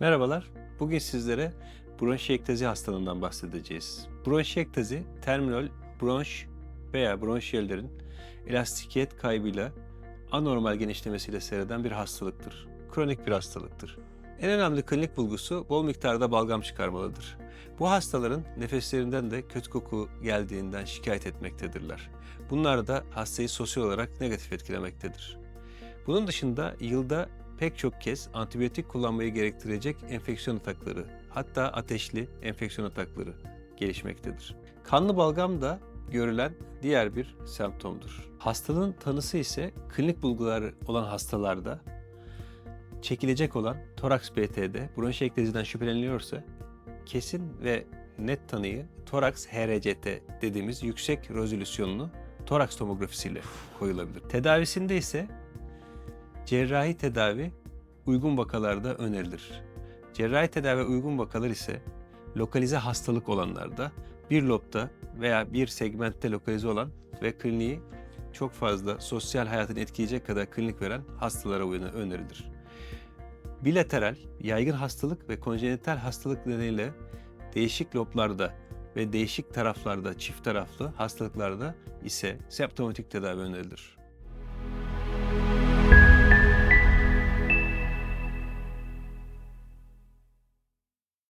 Merhabalar. Bugün sizlere bronşiyektazi hastalığından bahsedeceğiz. Bronşiyektazi, terminal bronş veya bronşiyellerin elastikiyet kaybıyla anormal genişlemesiyle seyreden bir hastalıktır. Kronik bir hastalıktır. En önemli klinik bulgusu bol miktarda balgam çıkarmalıdır. Bu hastaların nefeslerinden de kötü koku geldiğinden şikayet etmektedirler. Bunlar da hastayı sosyal olarak negatif etkilemektedir. Bunun dışında yılda pek çok kez antibiyotik kullanmayı gerektirecek enfeksiyon atakları, hatta ateşli enfeksiyon atakları gelişmektedir. Kanlı balgam da görülen diğer bir semptomdur. Hastalığın tanısı ise klinik bulguları olan hastalarda çekilecek olan toraks BT'de bronşiektazi'den şüpheleniliyorsa kesin ve net tanıyı toraks HRCT dediğimiz yüksek rezolüsyonlu toraks tomografisiyle koyulabilir. Tedavisinde ise cerrahi tedavi uygun vakalarda önerilir. Cerrahi tedavi uygun vakalar ise lokalize hastalık olanlarda bir lobda veya bir segmentte lokalize olan ve kliniği çok fazla sosyal hayatını etkileyecek kadar klinik veren hastalara önerilir. Bilateral, yaygın hastalık ve konjenital hastalık nedeniyle değişik loblarda ve değişik taraflarda, çift taraflı hastalıklarda ise septomatik tedavi önerilir.